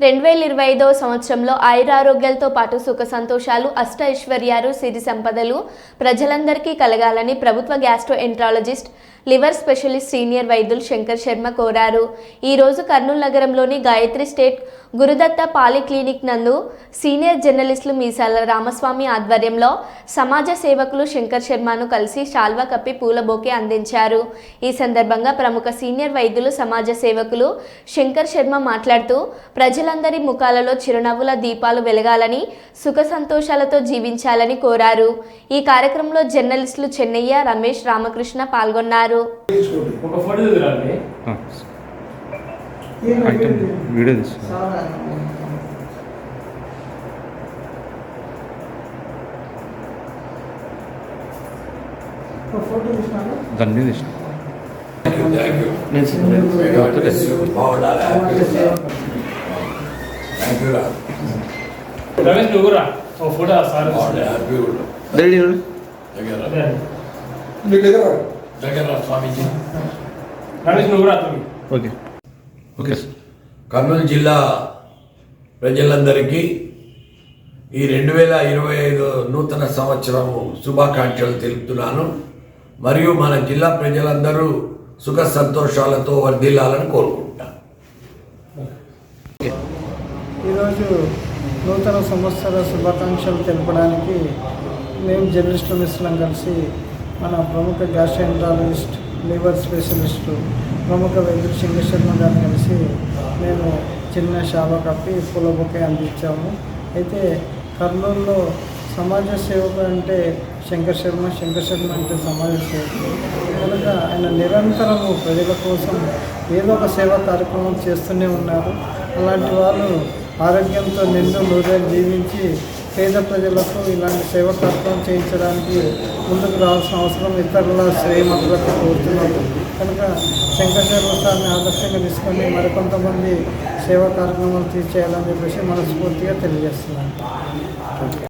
రెండు వేల ఇరవై ఐదవ సంవత్సరంలో ఆయురారోగ్యాలతో పాటు సుఖ సంతోషాలు అష్ట ఐశ్వర్యాలు సిరి సంపదలు ప్రజలందరికీ కలగాలని ప్రభుత్వ gastroenterologist liver specialist senior వైద్యులు శంకర్ శర్మ కోరారు. ఈరోజు కర్నూలు నగరంలోని గాయత్రి స్టేట్ గురుదత్త పాలిక్లినిక్ నందు సీనియర్ జర్నలిస్టులు మీసాల రామస్వామి ఆధ్వర్యంలో సమాజ సేవకులు శంకర్ శర్మను కలిసి శాల్వా కప్పి పూల బొకే అందించారు. ఈ సందర్భంగా ప్రముఖ సీనియర్ వైద్యులు సమాజ సేవకులు శంకర్ శర్మ మాట్లాడుతూ ప్రజలందరి ముఖాలలో చిరునవ్వుల దీపాలు వెలగాలని సుఖ సంతోషాలతో జీవించాలని కోరారు. ఈ కార్యక్రమంలో జర్నలిస్టులు చెన్నయ్య రమేష్ రామకృష్ణ పాల్గొన్నారు. దాని మీద ఇష్టం థ్యాంక్ యూ రా రమేష్ నువ్వు రా. ఒక ఫోటో సార్ బాగుండే హ్యాపీ ఉండు దగ్గర అదే. దగ్గర రా. స్వామీజీ. రమేష్ నువ్వు రా తమ్మి ఓకే. కర్నూలు జిల్లా ప్రజలందరికీ ఈ రెండు వేల ఇరవై ఐదు నూతన సంవత్సరం శుభాకాంక్షలు తెలుపుతున్నాను. మరియు మన జిల్లా ప్రజలందరూ సుఖ సంతోషాలతో వర్ధిల్లాలని కోరుకుంటాను ఈరోజు నూతన సంవత్సర శుభాకాంక్షలు తెలపడానికి మేము జర్నలిస్టు మిశ్రం కలిసి మన ప్రముఖ గ్యాస్ట్రాలజిస్ట్ లివర్ స్పెషలిస్టు ప్రముఖ వైద్యుడు సింగశర్మ గారిని కలిసి మేము చిన్న షాప కప్పి పూల బొకే అందించాము. అయితే కర్నూలులో సమాజ సేవకు అంటే శంకర్ శర్మ శంకర్ శర్మ అంటే సమాజ సేవకుడు కనుక ఆయన నిరంతరము ప్రజల కోసం ఏదో ఒక సేవా కార్యక్రమం చేస్తూనే ఉన్నారు. అలాంటి వాళ్ళు ఆరోగ్యంతో నిన్ను నూరేళ్ళు జీవించి పేద ప్రజలకు ఇలాంటి సేవా కార్యక్రమం చేయించడానికి ముందుకు రావాల్సిన అవసరం ఇతరుల శ్రేయమతులకు కోరుతున్నారు కనుక శంకర్ శర్మ సార్ని ఆదర్శంగా తీసుకొని మరికొంతమంది సేవా కార్యక్రమాలు తీర్చేయాలని చెప్పేసి మనస్ఫూర్తిగా తెలియజేస్తున్నాను.